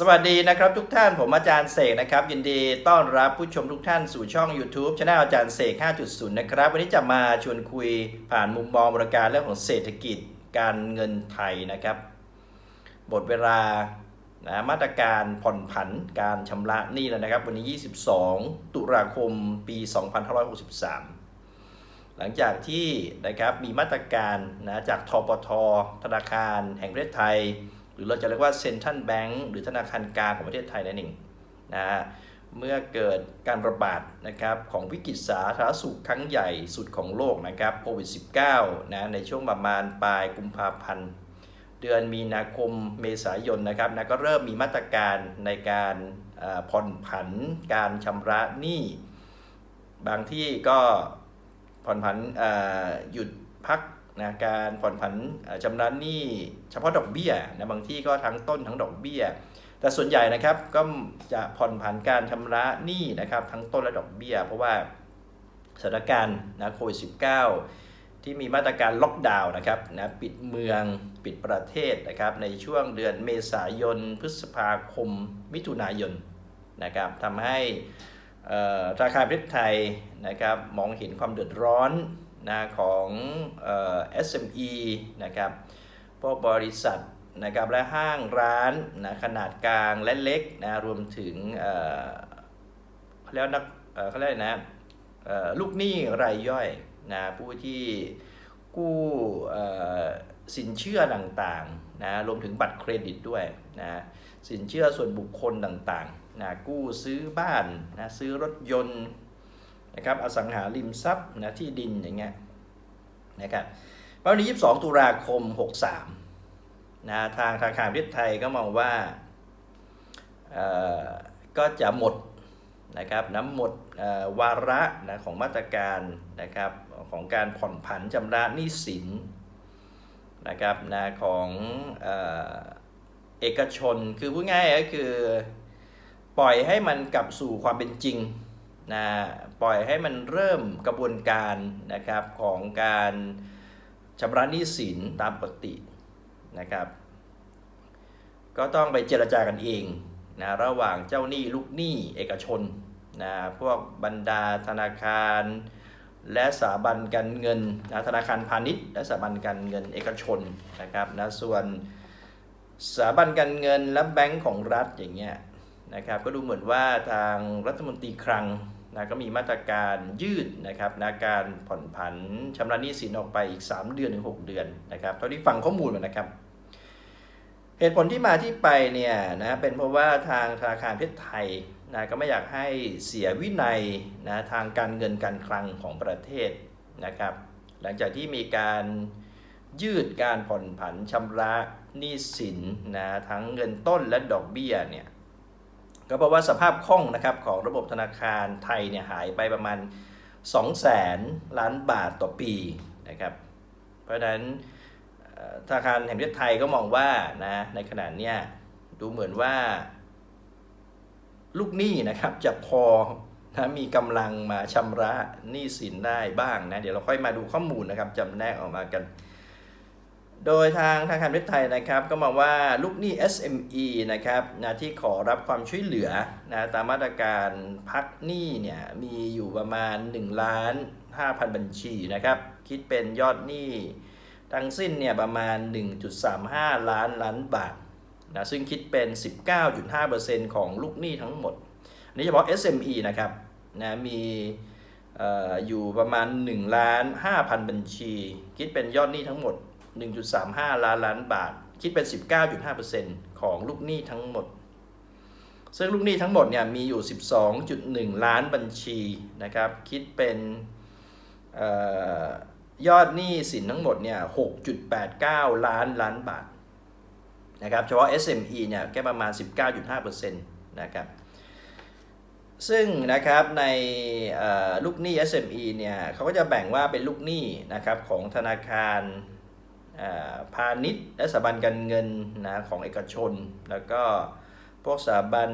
สวัสดีนะครับทุกท่านผมอาจารย์เสกนะครับ ยินดีต้อนรับผู้ชมทุกท่านสู่ช่อง YouTube ช anel อาจารย์เสก 5.0 นะครับ วันนี้จะมาชวนคุยผ่านมุมมองบริการเรื่องของเศรษฐกิจการเงินไทยนะครับ บทเวลานะมาตรการผ่อนผันการชำระหนี้แล้วนะครับ วันนี้ 22 ตุลาคมปี 2563 หลังจากที่นะครับมีมาตรการนะจากทปทธนาคารแห่งประเทศไทย รือเราจะเรียกว่าเซ็นทรัลแบงก์หรือธนาคารกลางของประเทศไทยนั่นเองนะฮะเมื่อเกิดการระบาดนะครับของวิกฤตสาธารณสุขครั้งใหญ่สุดของโลกนะครับโควิด -19 นะในช่วงประมาณปลายกุมภาพันธ์ เดือนมีนาคมเมษายนนะครับนะก็เริ่มมีมาตรการในการผ่อนผันการชำระหนี้ บางที่ก็ผ่อนผันหยุดพัก นะการผ่อนผันชำระหนี้เฉพาะดอกเบี้ยนะบางที่ก็ทั้งต้นทั้งดอกเบี้ย แต่ส่วนใหญ่นะครับก็จะผ่อนผันการชำระหนี้นะครับทั้งต้นและดอกเบี้ย เพราะว่าสถานการณ์นะโควิด -19 ที่มีมาตรการล็อกดาวน์นะครับนะปิดเมืองปิดประเทศนะครับในช่วงเดือนเมษายน พฤษภาคม มิถุนายนนะครับทำให้เอ่อธนาคารประเทศไทยนะครับมองเห็นความเดือดร้อน นะของเอ่อ SME นะครับพวกบริษัทนะครับและห้างร้านนะขนาดกลางและเล็กนะรวมถึงเอ่อเขาเรียกว่านักเอ่อเขาเรียกนะเอ่อลูกหนี้รายย่อยนะผู้ที่กู้เอ่อสินเชื่อต่างๆนะรวมถึงบัตรเครดิตด้วยนะสินเชื่อส่วนบุคคลต่างๆนะกู้ซื้อบ้านนะซื้อรถยนต์ นะครับอสังหาริมทรัพย์นะที่ดินอย่างเงี้ยนะครับวันที่ 22 ตุลาคม 63นะทางธนาคารประเทศไทยก็มองว่าเอ่อก็จะหมดนะครับน้ำหมดวาระนะของมาตรการนะครับของการผ่อนผันชำระหนี้สินนะครับนะของเออเอกชนคือพูดง่ายๆก็คือปล่อยให้มันกลับสู่ความเป็นจริง นะปล่อยให้มันเริ่มกระบวนการนะครับของการชำระหนี้สินตามปกตินะครับ ก็ต้องไปเจรจากันเองนะระหว่างเจ้าหนี้ลูกหนี้เอกชนนะพวกบรรดาธนาคาร และสถาบันการเงินนะธนาคารพาณิชย์ และสถาบันการเงินเอกชนนะครับนะส่วนสถาบันการเงินและแบงก์ของรัฐอย่างเงี้ยนะครับก็ดูเหมือนว่าทางรัฐมนตรีคลัง นะก็มีมาตรการยืดนะครับนะการผ่อนผันชำระหนี้สินออกไปอีก 3 เดือนถึง6เดือนนะครับเท่าที่ฟังข้อมูลมานะครับ เหตุผลที่มาที่ไปเนี่ยนะเป็นเพราะว่าทางธนาคารประเทศไทยนะก็ไม่อยากให้เสียวินัยนะทางการเงินการคลังของประเทศนะครับ หลังจากที่มีการยืดการผ่อนผันชำระหนี้สินนะทั้งเงินต้นและดอกเบี้ยเนี่ย ก็เพราะว่าสภาพคล่องนะครับของระบบธนาคารไทยเนี่ยหายไปประมาณ 2 0 0แสนล้านบาทต่อปีนะครับ เพราะฉะนั้นธนาคารแห่งประเทศไทยก็มองว่านะในขณะเนี้ยดูเหมือนว่า ลูกหนี้นะครับจะพอนะมีกำลังมาชำระหนี้สินได้บ้างนะ เดี๋ยวเราค่อยมาดูข้อมูลนะครับจำแนกออกมากัน โดยทางธนาคารประเทศไทยนะครับก็มองว่าลูกหนี้ SME นะครับนะที่ขอรับความช่วยเหลือนะตามมาตรการพักหนี้เนี่ยมีอยู่ประมาณ1ล้าน5,000 บัญชีนะครับคิดเป็นยอดหนี้ทั้งสิ้นเนี่ยประมาณ 1.35 ล้านล้านบาทนะซึ่งคิดเป็น 19.5%ของลูกหนี้ทั้งหมด อันนี้เฉพาะ SME นะครับนะมีเอ่ออยู่ประมาณ1ล้าน5,000 บัญชี คิดเป็นยอดหนี้ทั้งหมด 1.35 ล้านล้านบาท คิดเป็น 19.5%ของลูกหนี้ทั้งหมด ซึ่งลูกหนี้ทั้งหมดเนี่ยมีอยู่ 12.1 ล้านบัญชีนะครับ คิดเป็นออยอดหนี้สินทั้งหมดเนี่ย 6.89 ล้านล้านบาทนะครับ เฉพาะ SME เนี่ยแค่ประมาณ 19.5%นะครับ ซึ่งนะครับในลูกหนี้ SME เนี่ยเขาก็จะแบ่งว่าเป็นลูกหนี้นะครับของธนาคาร พาณิชย์ และสถาบันการเงินนะของเอกชน แล้วก็พวกสถาบัน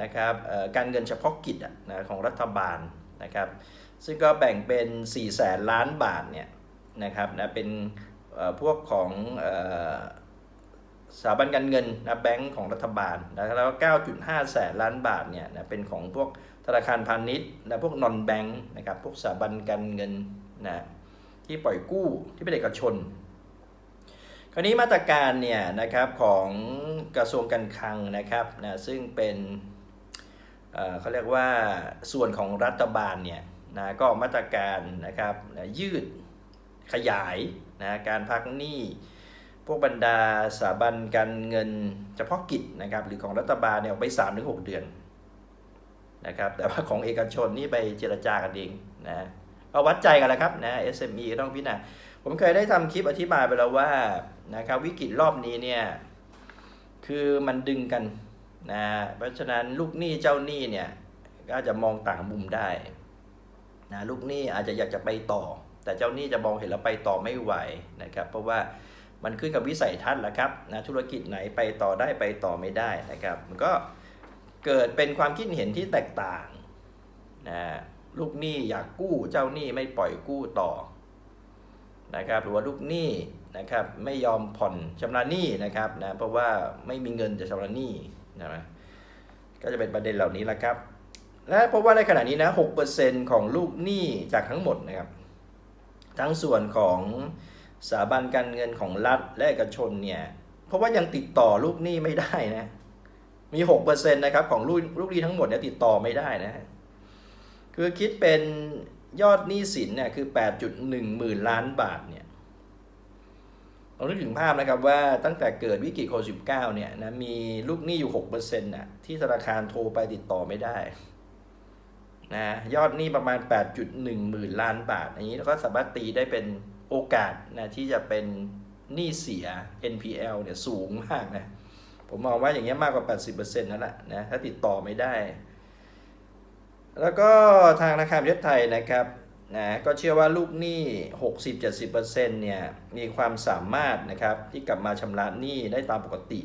นะครับการเงินเฉพาะกิจนะของรัฐบาลนะครับซึ่งก็แบ่งเป็น4แสนล้านบาทเนี่ยนะครับนะเป็นพวกของสถาบันการเงินนะแบงก์ของรัฐบาลนะแล้วก็9.5 แสนล้านบาทเนี่ยนะเป็นของพวกธนาคารพาณิชย์นะพวกนอนแบงก์นะครับพวกสถาบันการเงินนะที่ปล่อยกู้ที่เป็นเอกชน คราวนี้มาตรการเนี่ยนะครับของกระทรวงการคลังนะครับนะซึ่งเป็นเเขาเรียกว่าส่วนของรัฐบาลเนี่ยนะก็มาตรการนะครับนะยืดขยายนะการพักหนี้พวกบรรดาสถาบันการเงินเฉพาะกิจนะครับหรือของรัฐบาลเนี่ยออกไป3-6 เดือนนะครับแต่ว่าของเอกชนนี่ไปเจรจากันเองนะ เอาวัดใจกันแหละครับนะ SME ต้องพิจารณาผมเคยได้ทำคลิปอธิบายไปแล้วว่านะครับวิกฤตรอบนี้เนี่ยคือมันดึงกันนะเพราะฉะนั้นลูกหนี้เจ้าหนี้เนี่ยก็จจะมองต่างมุมได้นะลูกหนี้อาจจะอยากจะไปต่อ แต่เจ้าหนี้จะมองเห็นแล้วไปต่อไม่ไหวนะครับเพราะว่ามันขึ้นกับวิสัยทัศน์แหละครับนะธุรกิจไหนไปต่อได้ไปต่อไม่ได้นะครับมันก็เกิดเป็นความคิดเห็นที่แตกต่างนะ ลูกหนี้อยากกู้เจ้าหนี้ไม่ปล่อยกู้ต่อนะครับหรือว่าลูกหนี้นะครับไม่ยอมผ่อนชำระหนี้นะครับนะเพราะว่าไม่มีเงินจะชำระหนี้นะก็จะเป็นประเด็นเหล่านี้แหละครับ และเพราะว่าในขณะนี้นะ6%ของลูกหนี้จากทั้งหมดนะครับ ทั้งส่วนของสถาบันการเงินของรัฐและเอกชนเนี่ยเพราะว่ายังติดต่อลูกหนี้ไม่ได้นะมี6%นะครับของลูกลูกหนี้ทั้งหมดเนี่ยติดต่อไม่ได้นะ คือคิดเป็นยอดหนี้สินเนี่ยคือ 8.1 หมื่นล้านบาทเนี่ยเรานึกถึงภาพนะครับว่าตั้งแต่เกิดวิกฤตโควิด19เนี่ยนะมีลูกหนี้อยู่6%น่ะที่ธนาคารโทรไปติดต่อไม่ได้นะยอดหนี้ประมาณ 8.1 หมื่นล้านบาท อันนี้เราก็สามารถตีได้เป็นโอกาสนะที่จะเป็นหนี้เสีย NPL เนี่ยสูงมากนะ ผมมองว่าอย่างเงี้ยมากกว่า 80%นั่นแหละนะถ้าติดต่อไม่ได้ แล้วก็ทางธนาคารประเทศไทยนะครับนะก็เชื่อว่าลูกหนี้ 60-70%เนี่ยมีความสามารถนะครับที่กลับมาชำระหนี้ได้ตามปกติ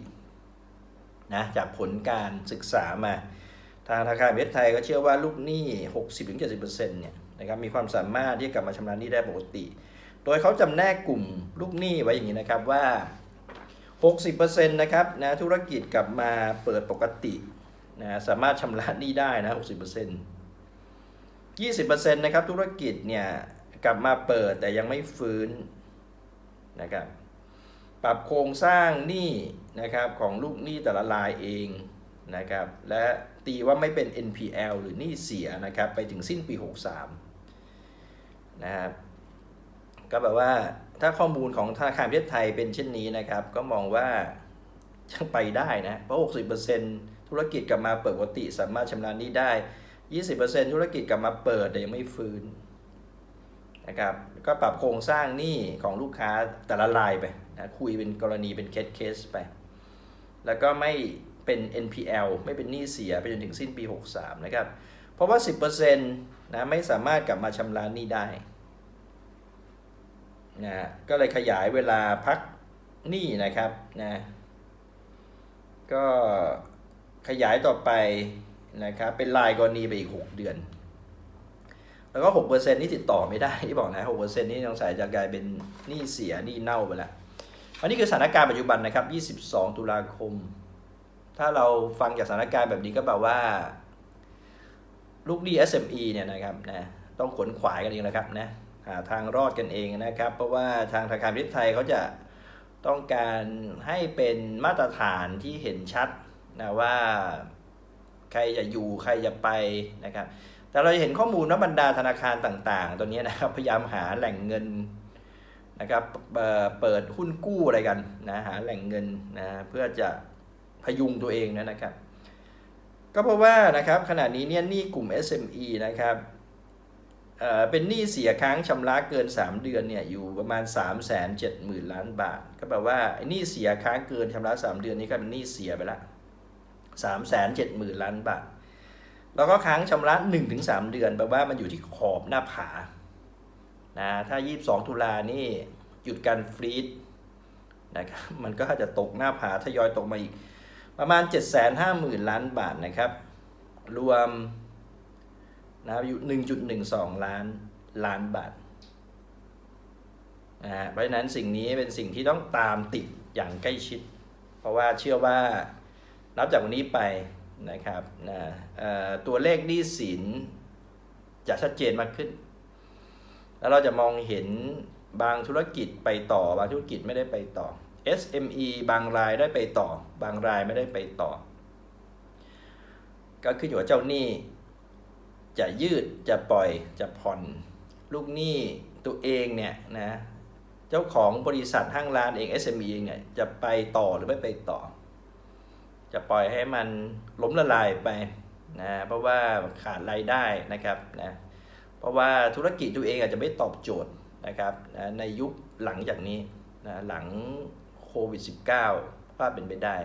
นะจากผลการศึกษามา ทางธนาคารประเทศไทยก็เชื่อว่าลูกหนี้ 60-70%เนี่ยนะครับมีความสามารถที่กลับมาชำระหนี้ได้ปกติ โดยเขาจำแนกกลุ่มลูกหนี้ไว้อย่างนี้นะครับว่า 60%นะครับนะธุรกิจกลับมาเปิดปกตินะสามารถชำระหนี้ได้นะ 60% 20%นะครับธุรกิจเนี่ยกลับมาเปิดแต่ยังไม่ฟื้นนะครับปรับโครงสร้างหนี้นะครับของลูกหนี้แต่ละรายเองนะครับและตีว่าไม่เป็น NPL หรือหนี้เสียนะครับไปถึงสิ้นปี 63นะครับก็แบบว่าถ้าข้อมูลของธนาคารประเทศไทยเป็นเช่นนี้นะครับ ก็มองว่ายังไปได้นะ เพราะ 60%ธุรกิจกลับมาเปิดปกติสามารถชำระหนี้ได้ 20%ธุรกิจกลับมาเปิดแต่ยังไม่ฟื้นนะครับก็ปรับโครงสร้างหนี้ของลูกค้าแต่ละรายไปนะคุยเป็นกรณีเป็นเคสเคสไป แล้วก็ไม่เป็น NPL ไม่เป็นหนี้เสียไปจนถึงสิ้นปี 63 นะครับ เพราะว่า 10%นะไม่สามารถกลับมาชำระหนี้ได้นะก็เลยขยายเวลาพักหนี้นะครับนะก็ขยายต่อไป นะครับเป็นรายกรณีไปอีก 6 เดือน แล้วก็6%นี่ติดต่อไม่ได้ที่บอกนะ6%นี่สงสัยจะกลายเป็นหนี้เสียหนี้เน่าไปแล้วอันนี้คือสถานการณ์ปัจจุบันนะครับ 22 ตุลาคม ถ้าเราฟังจากสถานการณ์แบบนี้ก็แปลว่า ลูกหนี้ SME เนี่ยนะครับนะต้องขนขวายกันเองนะครับนะหาทางรอดกันเองนะครับ เพราะว่าทางธนาคารประเทศไทยเขาจะต้องการให้เป็นมาตรฐานที่เห็นชัดนะว่า ใครจะอยู่ใครจะไปนะครับ แต่เราจะเห็นข้อมูลว่าบรรดาธนาคารต่างๆ ตัวนี้นะครับพยายามหาแหล่งเงินนะครับเปิดหุ้นกู้อะไรกันนะหาแหล่งเงินนะเพื่อจะพยุงตัวเองนะครับ ก็เพราะว่านะครับขณะนี้เนี่ยหนี้กลุ่ม SME นะครับเป็นหนี้เสียค้างชำระเกิน 3 เดือนเนี่ยอยู่ประมาณ 3 7 0 0 0 0 ล้านบาท ก็แปลว่าหนี้เสียค้างเกินชำระ 3 เดือนนี้ก็เป็นหนี้เสียไปและ 3 7 0 0 0 0 ล้านบาท แล้วก็ค้างชำระ 1-3 เดือนแปลว่ามันอยู่ที่ขอบหน้าผานะถ้า 22 ตุลานี่หยุดการฟรีดนะครับมันก็อาจจะตกหน้าผาทยอยตกมาอีก ประมาณ 750,000 ล้านบาทนะครับ รวมนะครับอยู่ 1.12 ล้านล้านบาทนะฮะเพราะฉะนั้นสิ่งนี้เป็นสิ่งที่ต้องตามติดอย่างใกล้ชิด เพราะว่าเชื่อว่า นับจากวันนี้ไปนะครับนะเอ่อตัวเลขหนี้สินจะชัดเจนมากขึ้น แล้วเราจะมองเห็นบางธุรกิจไปต่อ บางธุรกิจไม่ได้ไปต่อ SME บางรายได้ไปต่อ บางรายไม่ได้ไปต่อ ก็ขึ้นอยู่กับเจ้าหนี้ จะยืดจะปล่อยจะผ่อน ลูกหนี้ตัวเองเนี่ยนะ เจ้าของบริษัทห้างร้านเอง SME เองเนี่ยจะไปต่อหรือไม่ไปต่อ จะปล่อยให้มันล้มละลายไปนะเพราะว่าขาดรายได้นะครับนะเพราะว่าธุรกิจตัวเองอาจจะไม่ตอบโจทย์นะครับนะในยุคหลังจากนี้นะหลังโควิด -19 ว่าเป็นไปได้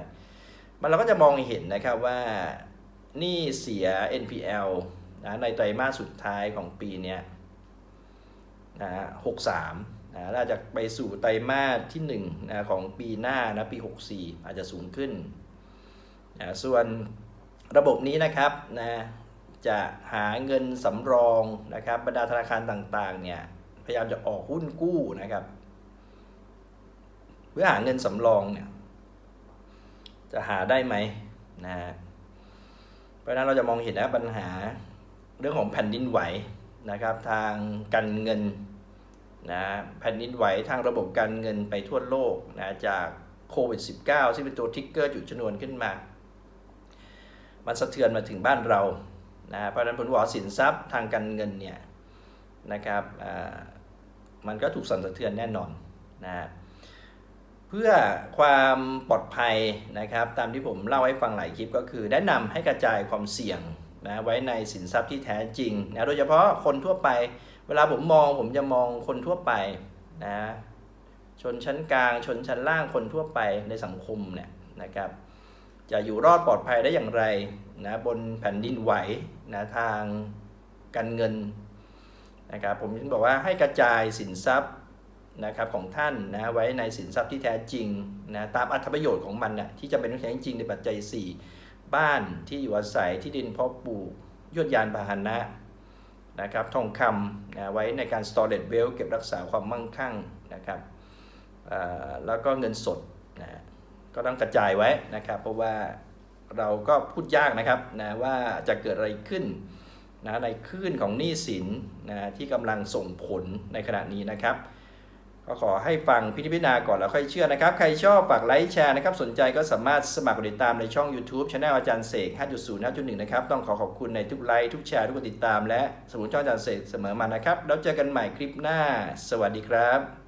มันเราก็จะมองเห็นนะครับว่านี้เสีย NPL นะในไตรมาสสุดท้ายของปีนี้นะหกสามนะน่าจะไปสู่ไตรมาสที่1นะของปีหน้านะปี 64 อาจจะสูงขึ้น ส่วนระบบนี้นะครับนะจะหาเงินสำรองนะครับบรรดาธนาคารต่างๆเนี่ยพยายามจะออกหุ้นกู้นะครับ เพื่อหาเงินสำรองเนี่ยจะหาได้ไหมนะฮะเพราะนั้นเราจะมองเห็นนะปัญหาเรื่องของแผ่นดินไหวนะครับ ทางการเงินนะแผ่นดินไหวทางระบบการเงินไปทั่วโลกนะจากโควิด -19 ซึ่งเป็นตัวทิกเกอร์จุดชนวนขึ้นมา มันสะเทือนมาถึงบ้านเรานะเพราะฉะนั้นผลว่าสินทรัพย์ทางการเงินเนี่ยนะครับอ่ามันก็ถูกสั่นสะเทือนแน่นอนนะเพื่อความปลอดภัยนะครับตามที่ผมเล่าให้ฟังหลายคลิปก็คือ แนะนำให้กระจายความเสี่ยงนะไว้ในสินทรัพย์ที่แท้จริงนะโดยเฉพาะคนทั่วไป เวลาผมมองผมจะมองคนทั่วไปนะชนชั้นกลางชนชั้นล่างคนทั่วไปในสังคมเนี่ยนะครับ จะอยู่รอดปลอดภัยได้อย่างไรนะบนแผ่นดินไหวนะทางการเงินนะครับผมถึงบอกว่าให้กระจายสินทรัพย์นะครับของท่านนะไว้ในสินทรัพย์ที่แท้จริงนะตามอัตประโยชน์ของมันนะที่จะเป็นต้องใช้จริงในปัจจัย 4 บ้านที่อยู่อาศัยที่ดินเพาะปลูกยวดยานพาหนะนะครับทองคำนะไว้ในการ storage wealth เก็บรักษาความมั่งคั่งนะครับแล้วก็เงินสดนะ ก็ต้องกระจายไว้นะครับ เพราะว่าเราก็พูดยากนะครับนะว่าจะเกิดอะไรขึ้นนะในคลื่นของหนี้สินนะที่กำลังส่งผลในขณะนี้นะครับก็ขอให้ฟังพิจารณาก่อนแล้วค่อยเชื่อนะครับ ใครชอบฝากไลค์แชร์นะครับ สนใจก็สามารถสมัครกดติดตามในช่อง YouTube Channel อาจารย์เสก 5.0 5.1 นะครับ ต้องขอขอบคุณในทุกไลค์ทุกแชร์ทุกกดติดตาม และสมุนช่องอาจารย์เสกเสมอมานะครับ แล้วเจอกันใหม่คลิปหน้า สวัสดีครับ